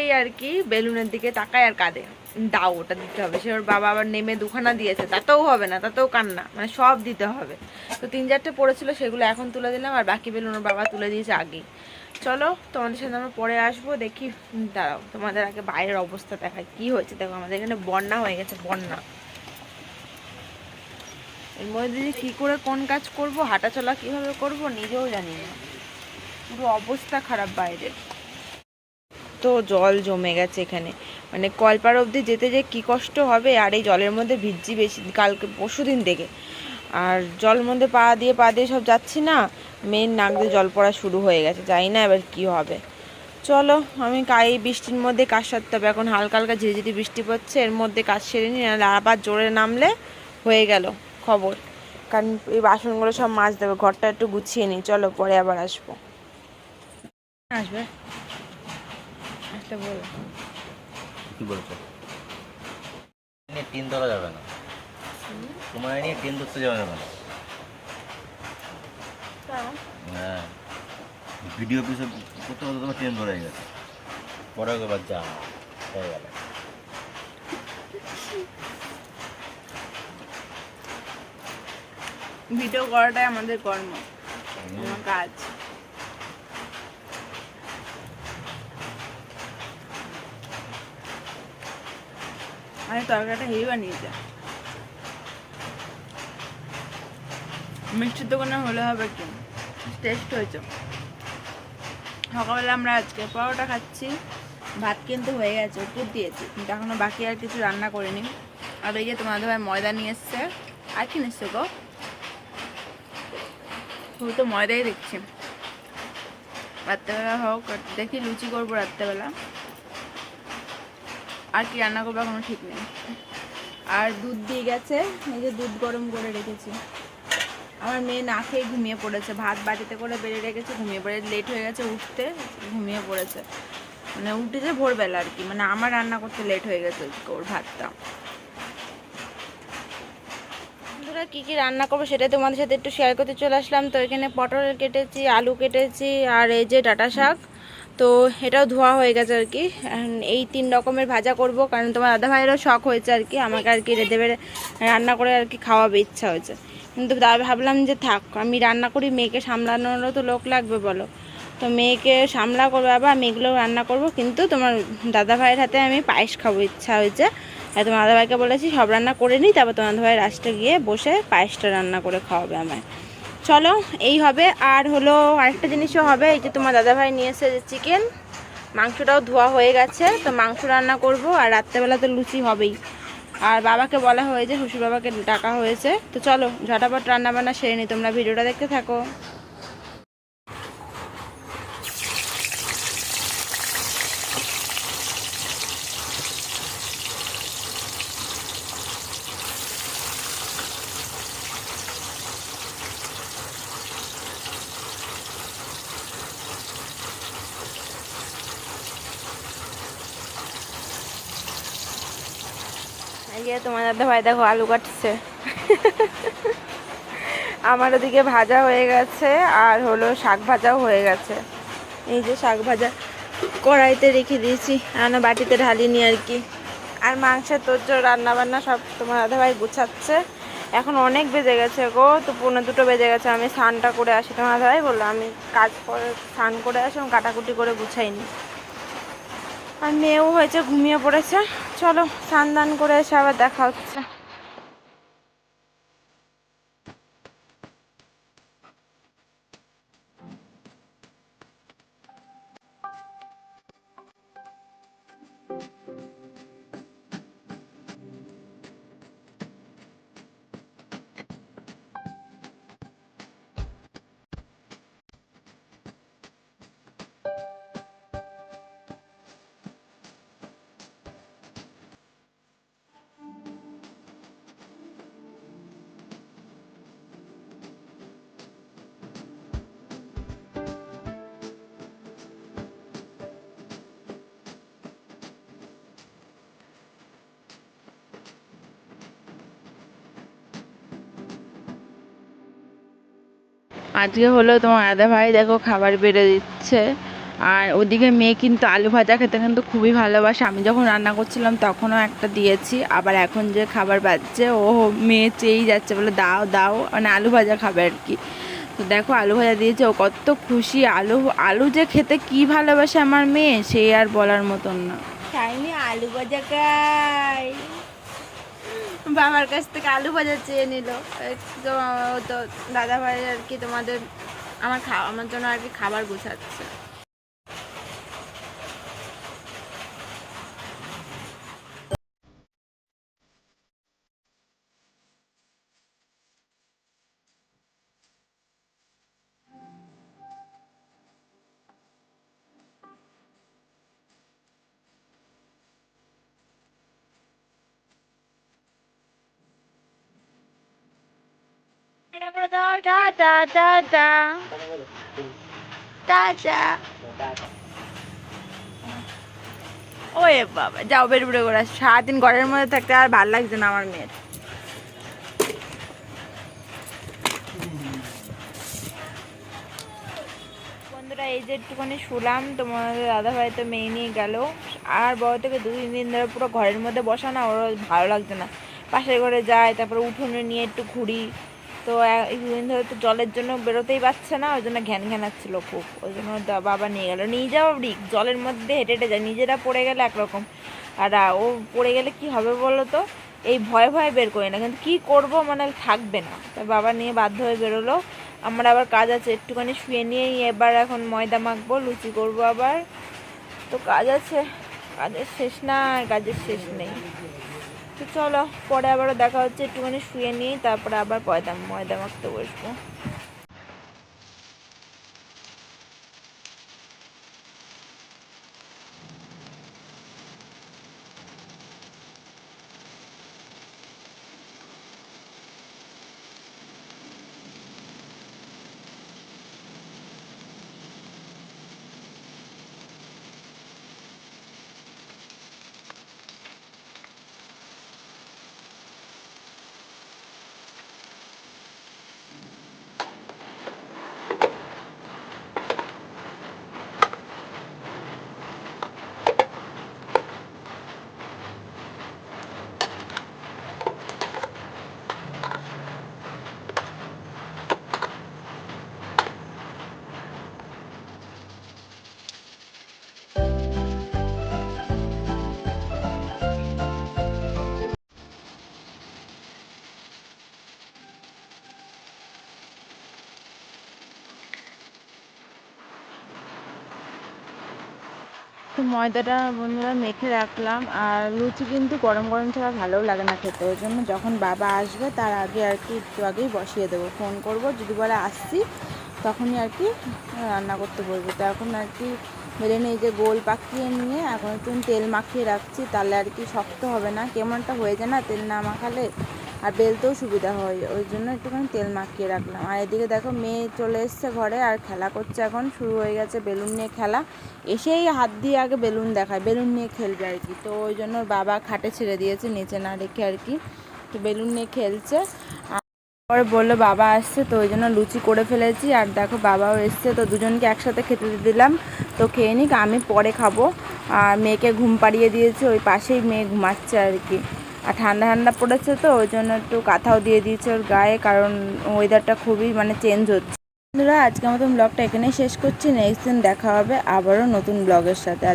এই আর কি বেলুনের দিকে তাকায় আর কাঁদে। দাও, ওটা দিতে হবে। সে ওর বাবা আবার নেমে দুখানা দিয়েছে, তাতেও হবে না, তাতেও কান্না মানে সব দিতে হবে। তো তিন চারটে পড়েছিল, সেগুলো এখন তুলে দিলাম, আর বাকি বেলুন ওর বাবা তুলে দিয়েছে আগেই। চলো, তোমাদের সাথে আমরা পরে আসব, দেখি দাঁড়াও, তোমাদের আগে বাইরের অবস্থা দেখায় কি হয়েছে? দেখো, আমাদের এখানে বন্যা হয়ে গেছে, বন্যা। এর মধ্যে যে কী করে কোন কাজ করব, হাঁটাচলা কীভাবে করব নিজেও জানি না। পুরো অবস্থা খারাপ বাইরে তো জল জমে গেছে এখানে। মানে কলপার অবধি যেতে যে কি কষ্ট হবে, আর এই জলের মধ্যে ভিজছি বেশি কালকে পরশু দিন থেকে। আর জল মধ্যে পা দিয়ে পা দিয়ে সব যাচ্ছি না মেন নাক দিয়ে জল পড়া শুরু হয়ে গেছে, জানি না এবার কি হবে। চলো, আমি কাই বৃষ্টির মধ্যে কাজ সারতে হবে। এখন হালকা হালকা ঝিরিঝিরি বৃষ্টি পড়ছে, এর মধ্যে কাজ সেরে নাহলে আবার জোরে নামলে হয়ে গেল খবর। কারণ এই বাসনগুলো সব মাছ দেবে ঘরটা একটু গুছিয়ে নিই। চলো, পরে আবার আসব। আসবে? আসতে বলো। কি বলছো? টিন ধরা যাবে না। তোমার নিয়ে টিন ধরতে যাবে না। হ্যাঁ। ভিডিও পিসে করতে করতে তোমার ট্রেন ধরে গেছে। পরে একবার যা হয়ে গেল। ভিডিও করাটাই আমাদের কর্ম। আমার কাজ। আমি তরকারিটা হেভি বানিয়েছে মিষ্টির দোকানে হলে হবে কি টেস্ট হয়েছে সকালবেলা আমরা আজকে পরোটা খাচ্ছি ভাত কিন্তু হয়ে গেছে উপর দিয়েছি কিন্তু এখনও বাকি আর কিছু রান্না করিনি আর ওই যে তোমাদের ভাই ময়দা নিয়ে এসছে আর কি নিচ্ছে গো শুধু তো ময়দাই দেখছি রাত্রেবেলা হোক দেখি লুচি করব রাত্রেবেলা আর কি রান্না করব কোনো ঠিক নেই। আর দুধ দিয়ে গেছে এই যে দুধ গরম করে রেখেছি। আমার মেয়ে না খেয়ে ঘুমিয়ে পড়েছে ভাত বাটিতে করে বেড়ে রেখেছে ঘুমিয়ে পড়ে লেট হয়ে গেছে উঠতে ঘুমিয়ে পড়েছে। মানে উঠেছে ভোরবেলা আর কি মানে আমার রান্না করতে লেট হয়ে গেছে ওর ভাতটা। বন্ধুরা কী কী রান্না করব সেটাই তোমাদের সাথে একটু শেয়ার করতে চলে আসলাম। তো এখানে পটল কেটেছি আলু কেটেছি আর এই যে ডাটা শাক। তো এটাও ধোয়া হয়ে গেছে আর কি। এই তিন রকমের ভাজা করব, কারণ তোমার দাদা ভাইয়েরও শখ হয়েছে আর কি। আমাকে আর কি রেঁধে বেড়ে রান্না করে আর কি খাওয়াবে ইচ্ছা হয়েছে। কিন্তু ভাবলাম যে থাক, আমি রান্না করি, মেয়েকে সামলানোরও তো লোক লাগবে বলো। তো মেয়েকে সামলা করব, আবার আমি এগুলো রান্না করব। কিন্তু তোমার দাদা ভাইয়ের হাতে আমি পায়েস খাব ইচ্ছা হয়েছে। আর তোমার দাদা ভাইকে বলেছি, সব রান্না করে নিই, তারপর তোমার দাদা ভাই লাস্টে গিয়ে বসে পায়েসটা রান্না করে খাওয়াবে আমায়। চলো, এই হবে। আর হলো আরেকটা জিনিসও হবে, এই যে তোমার দাদাভাই নিয়ে এসে চিকেন মাংসটাও ধোয়া হয়ে গেছে, তো মাংস রান্না করব, আর রাত্রেবেলা তো লুচি হবেই। আর বাবাকে বলা হয়েছে শ্বশুর বাবাকে ডাকা হয়েছে। তো চলো, ঝটাপট রান্না বান্না সেরে নি, তোমরা ভিডিওটা দেখতে থাকো। এই যে তোমার দাদা ভাই দেখো আলু কাটছে। আমার ওদিকে ভাজা হয়ে গেছে আর হলো শাক ভাজাও হয়ে গেছে। এই যে শাক ভাজা কড়াইতে রেখে দিয়েছি, রান্না বাটিতে ঢালিনি আর কি। আর মাংসের তোর রান্না বান্না সব তোমার দাদা ভাই গুছাচ্ছে। এখন অনেক বেজে গেছে গো, তো পনেরো দুটো বেজে গেছে। আমি স্নানটা করে আসি। তোমার দাদা ভাই বলল, আমি কাজ করে, স্নান করে আসি, আমি কাটাকুটি করে গুছাইনি। আর মেয়েও হয়েছে ঘুমিয়ে পড়েছে। চলো স্নান দান করে এসে আবার দেখা হচ্ছে। আজকে হলো তোমার আদা ভাই, দেখো খাবার বেড়ে দিচ্ছে। আর ওদিকে মেয়ে কিন্তু আলু ভাজা খেতে কিন্তু খুবই ভালোবাসে। আমি যখন রান্না করছিলাম তখনও একটা দিয়েছি। আবার এখন যে খাবার বাজছে, ও মেয়ে চেয়েই যাচ্ছে বলে, দাও দাও। মানে আলু ভাজা খাবে আর কি। তো দেখো আলু ভাজা দিয়েছে, ও কত খুশি। আলু আলু যে খেতে কি ভালোবাসে আমার মেয়ে, সে আর বলার মতন না। খাইনি আলু ভাজা খাই বাবার কাছ থেকে আলু ভাজা চেয়ে নিল। তো দাদা ভাই আর কি তোমাদের আমার খাওয়া আমার জন্য আর কি খাবার গুছাচ্ছে। টাটা টাটা টাটা ওয়ে বাবা, যাও, বের, বেরো করে। সারাদিন ঘরের মধ্যে থাকতে আর ভালো লাগছে না আমার মেয়ের। বন্ধুরা, এই যে একটুখানি শুলাম, তোমাদের দাদাভাই তো মেয়ে নিয়ে গেল। আর বড় থেকে দু, তিন দিন ধরে পুরো ঘরের মধ্যে বসা না ওর ভালো লাগছে না। পাশের ঘরে যায়, তারপরে উঠোনে নিয়ে একটু ঘুরি। তো এই ধরে তো জলের জন্য বেরোতেই পারছে না, ওই জন্য ঘ্যান ঘ্যানাচ্ছিল খুব। ওই জন্য বাবা নিয়ে গেল। নিয়ে যাও রিক জলের মধ্যে হেঁটে হেঁটে যায়। নিজেরা পড়ে গেলে একরকম। আর ও পড়ে গেলে কি হবে বলো তো? এই ভয়ে ভয়ে বের করি না। কিন্তু কী করব মানে থাকবে না। তাই বাবা নিয়ে বাধ্য হয়ে বেরোলো। আমার আবার কাজ আছে, একটুখানি শুয়ে নিয়েই এবার এখন ময়দা মাখবো, লুচি করব আবার। তো কাজ আছে। কাজের শেষ না কাজের শেষ নেই। তো চলো, পরে আবারও দেখা হচ্ছে, একটুখানি শুয়ে নিই, তারপরে আবার পয়দা ময়দা মাখতে বসবো। তো ময়দাটা বন্ধুরা মেখে রাখলাম আর লুচি কিন্তু গরম গরম ছাড়া ভালোও লাগে না খেতে। ওই জন্য যখন বাবা আসবে তার আগে আর কি একটু আগেই বসিয়ে দেবো। ফোন করব, যদি বলে আসছি, তখনই আর কি রান্না করতে বলব তো এখন আর কি বেলে নিয়ে যে গোল পাকিয়ে নিয়ে এখন একটু তেল মাখিয়ে রাখছি, তাহলে আর কি শক্ত হবে না। কেমনটা হয়ে যায় না তেল না মাখালে? আর বেলতেও সুবিধা হয়, ওই জন্য একটুখানি তেল মাখিয়ে রাখলাম। আর এদিকে দেখো মেয়ে চলে এসছে ঘরে, আর খেলা করছে এখন, শুরু হয়ে গেছে বেলুন নিয়ে খেলা। এসেই হাত দিয়ে আগে বেলুন দেখায়, বেলুন নিয়ে খেলবে আর কি। তো ওই জন্য বাবা খাটে ছেড়ে দিয়েছে, নিচে না রেখে আর কি। তো বেলুন নিয়ে খেলছে। আর পরে বলল বাবা আসছে, তো ওই জন্য লুচি করে ফেলেছি। আর দেখো বাবাও এসছে, তো দুজনকে একসাথে খেতে দিলাম। তো খেয়ে নিক, আমি পরে খাব। আর মেয়েকে ঘুম পাড়িয়ে দিয়েছি, ওই পাশেই মেয়ে ঘুমাচ্ছে আর কি। আর ঠান্ডা ঠান্ডা পড়েছে তো, ওই জন্য একটু কাঁথাও দিয়ে দিয়েছে ওর গায়ে, কারণ ওয়েদারটা খুবই মানে চেঞ্জ হচ্ছে। বন্ধুরা, আজকের মতন ব্লগটা এখানেই শেষ করছি। নেক্সট দিন দেখা হবে আবারও নতুন ব্লগের সাথে।